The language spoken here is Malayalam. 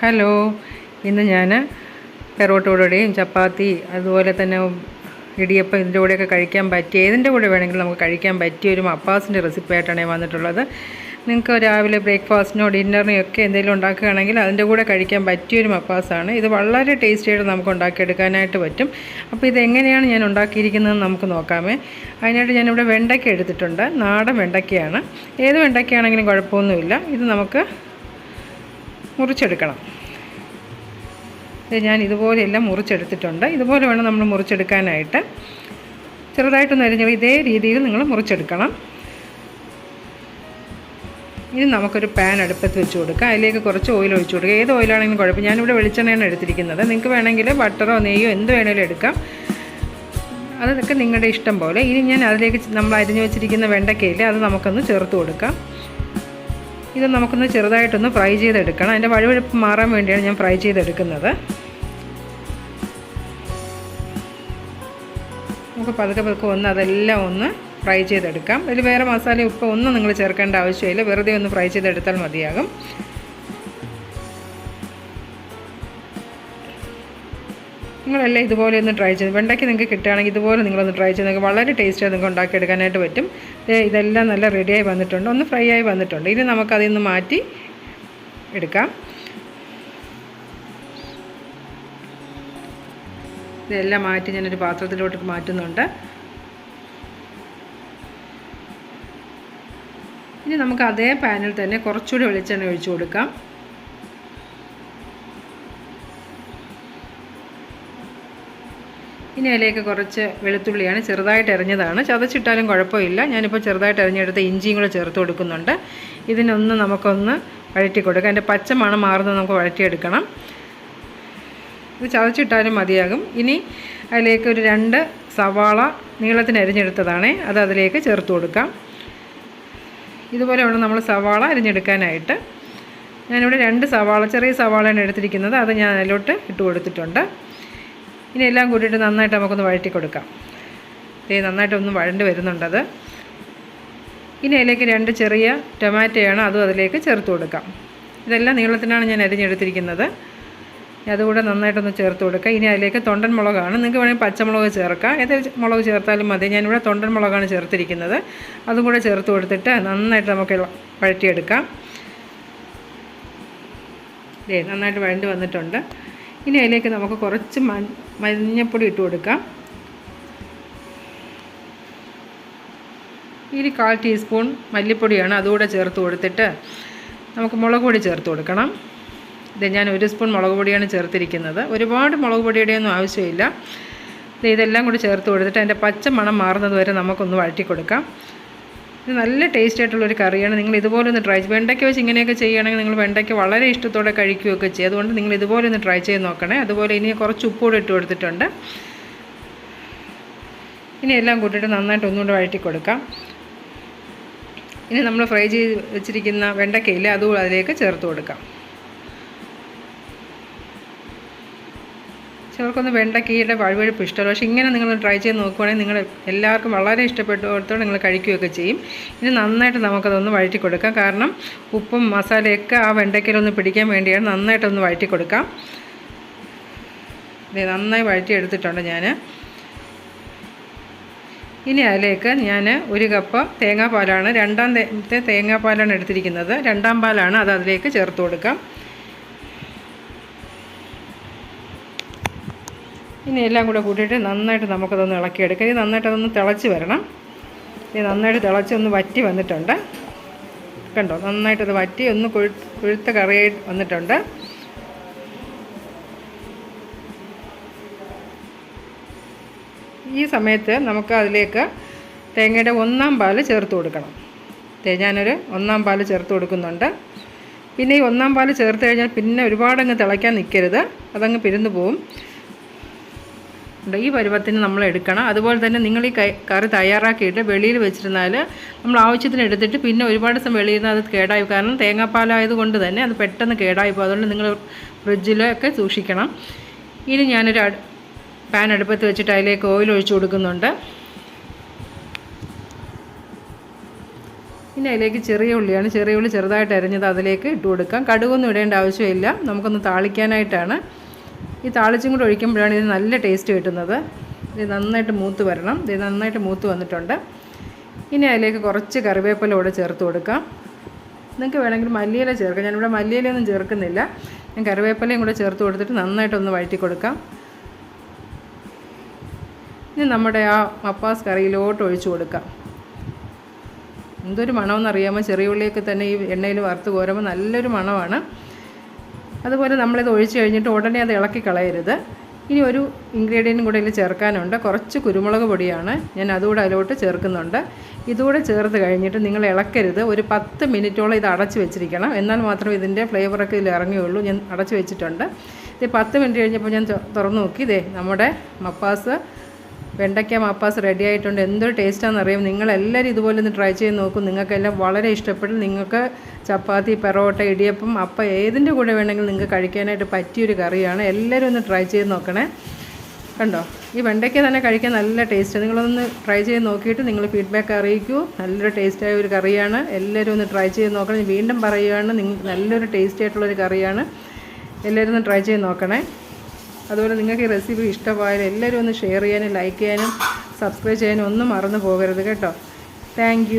ഹലോ. ഇന്ന് ഞാൻ പെറോട്ടോടെയും ചപ്പാത്തി അതുപോലെ തന്നെ ഇടിയപ്പം ഇതിന്റെ കൂടെയൊക്കെ കഴിക്കാൻ പറ്റിയ ഏതിന്റെ കൂടെ വേണമെങ്കിലും നമുക്ക് കഴിക്കാൻ പറ്റിയ ഒരു മപ്പാസിന്റെ റെസിപ്പി ആയിട്ടാണ് ഞാൻ വന്നിട്ടുള്ളത്. നിങ്ങൾക്ക് രാവിലെ ബ്രേക്ക്ഫാസ്റ്റിനോ ഡിന്നറിനോ ഒക്കെ എന്തെങ്കിലും ഉണ്ടാക്കുകയാണെങ്കിൽ അതിന്റെ കൂടെ കഴിക്കാൻ പറ്റിയൊരു മപ്പാസാണ്. ഇത് വളരെ ടേസ്റ്റിയായിട്ട് നമുക്ക് ഉണ്ടാക്കിയെടുക്കാനായിട്ട് പറ്റും. അപ്പോൾ ഇതെങ്ങനെയാണ് ഞാൻ ഉണ്ടാക്കിയിരിക്കുന്നതെന്ന് നമുക്ക് നോക്കാമേ. അതിനായിട്ട് ഞാനിവിടെ വെണ്ടയ്ക്ക എടുത്തിട്ടുണ്ട്. നാടൻ വെണ്ടയ്ക്കയാണ്. ഏത് വെണ്ടയ്ക്കയാണെങ്കിലും കുഴപ്പമൊന്നുമില്ല. ഇത് നമുക്ക് മുറിച്ചെടുക്കണം. ഞാൻ ഇതുപോലെയെല്ലാം മുറിച്ചെടുത്തിട്ടുണ്ട്. ഇതുപോലെ വേണം നമ്മൾ മുറിച്ചെടുക്കാനായിട്ട്. ചെറുതായിട്ടൊന്ന് അരിഞ്ഞ ഇതേ രീതിയിൽ നിങ്ങൾ മുറിച്ചെടുക്കണം. ഇനി നമുക്കൊരു പാൻ അടുപ്പത്ത് വെച്ച് കൊടുക്കാം. അതിലേക്ക് കുറച്ച് ഓയിൽ ഒഴിച്ചു കൊടുക്കുക ഏത് ഓയിലാണെങ്കിലും കുഴപ്പം. ഞാനിവിടെ വെളിച്ചെണ്ണയാണ് എടുത്തിരിക്കുന്നത്. നിങ്ങൾക്ക് വേണമെങ്കിൽ ബട്ടറോ നെയ്യോ എന്ത് വേണമെങ്കിലും എടുക്കാം. അതൊക്കെ നിങ്ങളുടെ ഇഷ്ടം പോലെ. ഇനി ഞാൻ അതിലേക്ക് നമ്മൾ അരിഞ്ഞു വെച്ചിരിക്കുന്ന വെണ്ടക്കയിൽ അത് നമുക്കൊന്ന് ചേർത്ത് കൊടുക്കാം. ഇത് നമുക്കൊന്ന് ചെറുതായിട്ടൊന്ന് ഫ്രൈ ചെയ്തെടുക്കണം. അതിന്റെ വഴുവഴുപ്പ് മാറാൻ വേണ്ടിയാണ് ഞാൻ ഫ്രൈ ചെയ്തെടുക്കുന്നത്. നമുക്ക് പതുക്കെ പതുക്കെ ഒന്ന് അതെല്ലാം ഒന്ന് ഫ്രൈ ചെയ്തെടുക്കാം. ഇതിൽ വേറെ മസാല ഉപ്പ് ഒന്നും നിങ്ങൾ ചേർക്കേണ്ട ആവശ്യമില്ല. വെറുതെ ഒന്ന് ഫ്രൈ ചെയ്തെടുത്താൽ മതിയാകും. നിങ്ങളെല്ലാം ഇതുപോലെ ഒന്ന് ട്രൈ ചെയ്ത് വെണ്ടയ്ക്ക് നിങ്ങൾക്ക് കിട്ടുകയാണെങ്കിൽ ഇതുപോലെ നിങ്ങളൊന്ന് ട്രൈ ചെയ്ത് നിങ്ങൾക്ക് വളരെ ടേസ്റ്റായി നിങ്ങൾക്ക് ഉണ്ടാക്കിയെടുക്കാനായിട്ട് പറ്റും. ഇതെല്ലാം നല്ല റെഡിയായി വന്നിട്ടുണ്ട്. ഒന്ന് ഫ്രൈ ആയി വന്നിട്ടുണ്ട്. ഇനി നമുക്കതിൽ നിന്ന് മാറ്റി എടുക്കാം. ഇതെല്ലാം മാറ്റി ഞാനൊരു പാത്രത്തിലോട്ട് മാറ്റുന്നുണ്ട്. ഇനി നമുക്ക് അതേ പാനിൽ തന്നെ കുറച്ചുകൂടി വെളിച്ചെണ്ണ ഒഴിച്ചു കൊടുക്കാം. ഇനി അതിലേക്ക് കുറച്ച് വെളുത്തുള്ളിയാണ് ചെറുതായിട്ട് എറിഞ്ഞതാണ് ചതച്ചിട്ടാലും കുഴപ്പമില്ല. ഞാനിപ്പോൾ ചെറുതായിട്ട് എറിഞ്ഞെടുത്ത് ഇഞ്ചിയും കൂടെ ചേർത്ത് കൊടുക്കുന്നുണ്ട്. ഇതിനൊന്ന് നമുക്കൊന്ന് വഴറ്റി കൊടുക്കാം. അതിന്റെ പച്ച മണം മാറുന്നത് നമുക്ക് വഴറ്റിയെടുക്കണം. ഇത് ചതച്ചിട്ടാലും മതിയാകും. ഇനി അതിലേക്ക് ഒരു രണ്ട് സവാള നീളത്തിന് അരിഞ്ഞെടുത്തതാണേ. അത് അതിലേക്ക് ചേർത്ത് കൊടുക്കാം. ഇതുപോലെ വേണം നമ്മൾ സവാള അരിഞ്ഞെടുക്കാനായിട്ട്. ഞാനിവിടെ രണ്ട് സവാള ചെറിയ സവാളയാണ് എടുത്തിരിക്കുന്നത്. അത് ഞാൻ അതിലോട്ട് ഇട്ട് കൊടുത്തിട്ടുണ്ട്. ഇനി എല്ലാം കൂട്ടിയിട്ട് നന്നായിട്ട് നമുക്കൊന്ന് വഴറ്റി കൊടുക്കാം. ഇത് നന്നായിട്ടൊന്ന് വഴണ്ട് വരുന്നുണ്ടത്. ഇനി അതിലേക്ക് രണ്ട് ചെറിയ ടൊമാറ്റോയാണ് അതും അതിലേക്ക് ചേർത്ത് കൊടുക്കാം. ഇതെല്ലാം നീളത്തിനാണ് ഞാൻ അരിഞ്ഞെടുത്തിരിക്കുന്നത്. അതുകൂടെ നന്നായിട്ടൊന്ന് ചേർത്ത് കൊടുക്കുക ഇനി അതിലേക്ക് തൊണ്ടൻ മുളകാണ്. നിങ്ങൾക്ക് വേണമെങ്കിൽ പച്ചമുളക് ചേർക്കാം. ഏത് മുളക് ചേർത്താലും മതി. ഞാനിവിടെ തൊണ്ടൻ മുളകാണ് ചേർത്തിരിക്കുന്നത്. അതും കൂടെ ചേർത്ത് കൊടുത്തിട്ട് നന്നായിട്ട് നമുക്ക് വഴറ്റിയെടുക്കാം. നന്നായിട്ട് വഴണ്ടി വന്നിട്ടുണ്ട്. ഇനി അതിലേക്ക് നമുക്ക് കുറച്ച് മഞ്ഞപ്പൊടി ഇട്ട് കൊടുക്കാം. ഇനി കാൽ ടീസ്പൂൺ മല്ലിപ്പൊടിയാണ് അതുകൂടെ ചേർത്ത് കൊടുത്തിട്ട് നമുക്ക് മുളക് പൊടി ചേർത്ത് കൊടുക്കണം. ഇത് ഞാൻ ഒരു സ്പൂൺ മുളക് പൊടിയാണ് ചേർത്തിരിക്കുന്നത്. ഒരുപാട് മുളക് പൊടിയുടെയൊന്നും ആവശ്യമില്ല. ഇതെല്ലാം കൂടി ചേർത്ത് കൊടുത്തിട്ട് അതിന്റെ പച്ച മണം മാറുന്നത് വരെ നമുക്കൊന്ന് വഴറ്റി കൊടുക്കാം. ഇത് നല്ല ടേസ്റ്റ് ആയിട്ടുള്ളൊരു കറിയാണ്. നിങ്ങൾ ഇതുപോലെ ഒന്ന് ട്രൈ വെണ്ടയ്ക്ക വെച്ച് ഇങ്ങനെയൊക്കെ ചെയ്യുകയാണെങ്കിൽ നിങ്ങൾ വെണ്ടയ്ക്ക വളരെ ഇഷ്ടത്തോടെ കഴിക്കുകയൊക്കെ ചെയ്യും. അതുകൊണ്ട് നിങ്ങൾ ഇതുപോലെ ഒന്ന് ട്രൈ ചെയ്ത് നോക്കണേ. അതുപോലെ ഇനി കുറച്ച് ഉപ്പൂടെ ഇട്ട് കൊടുത്തിട്ടുണ്ട്. ഇനി എല്ലാം കൂട്ടിയിട്ട് നന്നായിട്ട് ഒന്നുകൂടെ വഴറ്റി കൊടുക്കാം. ഇനി നമ്മൾ ഫ്രൈ ചെയ്ത് വെച്ചിരിക്കുന്ന വെണ്ടയ്ക്കയില്ലേ അതും അതിലേക്ക് ചേർത്ത് കൊടുക്കാം. ചിലർക്കൊന്ന് വെണ്ടക്കയുടെ വഴുവഴുപ്പ് ഇഷ്ടമല്ല. പക്ഷേ ഇങ്ങനെ നിങ്ങൾ ട്രൈ ചെയ്ത് നോക്കുവാണെങ്കിൽ നിങ്ങൾ എല്ലാവർക്കും വളരെ ഇഷ്ടപ്പെട്ടോടത്തോടെ നിങ്ങൾ കഴിക്കുകയൊക്കെ ചെയ്യും. ഇത് നന്നായിട്ട് നമുക്കതൊന്ന് വഴറ്റി കൊടുക്കാം. കാരണം ഉപ്പും മസാലയൊക്കെ ആ വെണ്ടക്കയിലൊന്ന് പിടിക്കാൻ വേണ്ടിയാണ് നന്നായിട്ടൊന്ന് വഴറ്റി കൊടുക്കാം. ഇത് നന്നായി വഴറ്റി എടുത്തിട്ടുണ്ട് ഞാൻ ഇനി അതിലേക്ക് ഞാൻ ഒരു കപ്പ് തേങ്ങാപ്പാലാണ് രണ്ടാം തേങ്ങാപ്പാലാണ് എടുത്തിരിക്കുന്നത്. രണ്ടാം പാലാണ് അത് അതിലേക്ക് ചേർത്ത് കൊടുക്കാം. ഇനി എല്ലാം കൂടെ കൂട്ടിയിട്ട് നന്നായിട്ട് നമുക്കതൊന്ന് ഇളക്കിയെടുക്കാം. ഇനി നന്നായിട്ട് അതൊന്ന് തിളച്ച് വരണം. ഇനി നന്നായിട്ട് തിളച്ച് ഒന്ന് വറ്റി വന്നിട്ടുണ്ട്. കണ്ടോ? നന്നായിട്ടത് വറ്റി ഒന്ന് കൊഴു കൊഴുത്ത കറിയായി വന്നിട്ടുണ്ട്. ഈ സമയത്ത് നമുക്ക് അതിലേക്ക് തേങ്ങയുടെ ഒന്നാം പാൽ ചേർത്ത് കൊടുക്കണം. ഞാനൊരു ഒന്നാം പാൽ ചേർത്ത് കൊടുക്കുന്നുണ്ട്. പിന്നെ ഈ ഒന്നാം പാൽ ചേർത്ത് കഴിഞ്ഞാൽ പിന്നെ ഒരുപാടങ്ങ് തിളയ്ക്കാൻ നിൽക്കരുത്. അതങ്ങ് പിരിന്നു പോവും. ഈ പരുവത്തിന് നമ്മൾ എടുക്കണം. അതുപോലെ തന്നെ നിങ്ങൾ ഈ കറി തയ്യാറാക്കിയിട്ട് വെളിയിൽ വെച്ചിരുന്നാൽ നമ്മൾ ആവശ്യത്തിന് എടുത്തിട്ട് പിന്നെ ഒരുപാട് വെളിയിൽ നിന്ന് അത് കേടായി കാരണം തേങ്ങാപ്പാലായത് കൊണ്ട് തന്നെ അത് പെട്ടെന്ന് കേടായി പോകും അതുകൊണ്ട് നിങ്ങൾ ഫ്രിഡ്ജിലൊക്കെ സൂക്ഷിക്കണം. ഇനി ഞാനൊരു പാൻ അടുപ്പത്ത് വെച്ചിട്ട് അതിലേക്ക് ഓയിൽ ഒഴിച്ചു കൊടുക്കുന്നുണ്ട്. ഇനി അതിലേക്ക് ചെറിയ ഉള്ളിയാണ്. ചെറിയ ഉള്ളി ചെറുതായിട്ട് അരിഞ്ഞത് അതിലേക്ക് ഇട്ട് കൊടുക്കാം. കടുകൊന്നും ഇടേണ്ട ആവശ്യമില്ല. നമുക്കൊന്ന് താളിക്കാനായിട്ടാണ്. ഈ താളിച്ചും കൂടെ ഒഴിക്കുമ്പോഴാണ് ഇത് നല്ല ടേസ്റ്റ് കിട്ടുന്നത്. ഇത് നന്നായിട്ട് മൂത്ത് വരണം. ഇത് നന്നായിട്ട് മൂത്ത് വന്നിട്ടുണ്ട്. ഇനി അതിലേക്ക് കുറച്ച് കറിവേപ്പില കൂടെ ചേർത്ത് കൊടുക്കാം. നിങ്ങൾക്ക് വേണമെങ്കിൽ മല്ലിയില ചേർക്കാം. ഞാനിവിടെ മല്ലിയിലൊന്നും ചേർക്കുന്നില്ല. ഞാൻ കറിവേപ്പിലയും കൂടെ ചേർത്ത് കൊടുത്തിട്ട് നന്നായിട്ടൊന്ന് വഴറ്റി കൊടുക്കാം. ഇനി നമ്മുടെ ആ മപ്പാസ് കറിയിലോട്ട് ഒഴിച്ചു കൊടുക്കാം. എന്തൊരു മണമെന്നറിയാമോ ചെറിയ ഉള്ളിയൊക്കെ തന്നെ ഈ എണ്ണയിൽ വറുത്ത് കോരുമ്പോൾ നല്ലൊരു മണമാണ്. അതുപോലെ നമ്മളിത് ഒഴിച്ച് കഴിഞ്ഞിട്ട് ഉടനെ അത് ഇളക്കി കളയരുത്. ഇനി ഒരു ഇൻഗ്രീഡിയന്റും കൂടെ ഇതിൽ ചേർക്കാനുണ്ട്. കുറച്ച് കുരുമുളക് പൊടിയാണ് ഞാൻ അതുകൂടെ അതിലോട്ട് ചേർക്കുന്നുണ്ട്. ഇതുകൂടെ ചേർത്ത് കഴിഞ്ഞിട്ട് നിങ്ങൾ ഇളക്കരുത്. ഒരു പത്ത് മിനിറ്റോളം ഇത് അടച്ച് വെച്ചിരിക്കണം. എന്നാൽ മാത്രമേ ഇതിന്റെ ഫ്ലേവറൊക്കെ ഇതിൽ ഇറങ്ങുകയുള്ളൂ. ഞാൻ അടച്ച് വെച്ചിട്ടുണ്ട്. ഇത് പത്ത് മിനിറ്റ് കഴിഞ്ഞപ്പോൾ ഞാൻ തുറന്നു നോക്കി. ഇതേ നമ്മുടെ മപ്പാസ് വെണ്ടയ്ക്ക മാപ്പാസ് റെഡി ആയിട്ടുണ്ട്. എന്തൊരു ടേസ്റ്റാണെന്ന് അറിയാം. നിങ്ങളെല്ലാവരും ഇതുപോലെ ഒന്ന് ട്രൈ ചെയ്ത് നോക്കും. നിങ്ങൾക്കെല്ലാം വളരെ ഇഷ്ടപ്പെടും നിങ്ങൾക്ക് ചപ്പാത്തി പെറോട്ട ഇടിയപ്പം അപ്പം ഏതിന്റെ കൂടെ വേണമെങ്കിലും നിങ്ങൾക്ക് കഴിക്കാനായിട്ട് പറ്റിയൊരു കറിയാണ്. എല്ലാവരും ഒന്ന് ട്രൈ ചെയ്ത് നോക്കണേ. കണ്ടോ? ഈ വെണ്ടയ്ക്ക തന്നെ കഴിക്കാൻ നല്ല ടേസ്റ്റ് നിങ്ങളൊന്ന് ട്രൈ ചെയ്ത് നോക്കിയിട്ട് നിങ്ങൾ ഫീഡ്ബാക്ക് അറിയിക്കൂ. നല്ലൊരു ടേസ്റ്റായ ഒരു കറിയാണ്. എല്ലാവരും ഒന്ന് ട്രൈ ചെയ്ത് നോക്കണം. വീണ്ടും പറയുകയാണ്. നിങ്ങൾക്ക് നല്ലൊരു ടേസ്റ്റി ആയിട്ടുള്ളൊരു കറിയാണ്. എല്ലാവരും ഒന്ന് ട്രൈ ചെയ്ത് നോക്കണേ. അതുപോലെ നിങ്ങൾക്ക് ഈ റെസിപ്പി ഇഷ്ടമായാലും എല്ലാവരും ഒന്ന് ഷെയർ ചെയ്യാനും ലൈക്ക് ചെയ്യാനും സബ്സ്ക്രൈബ് ചെയ്യാനും ഒന്നും മറന്നു പോകരുത് കേട്ടോ. താങ്ക്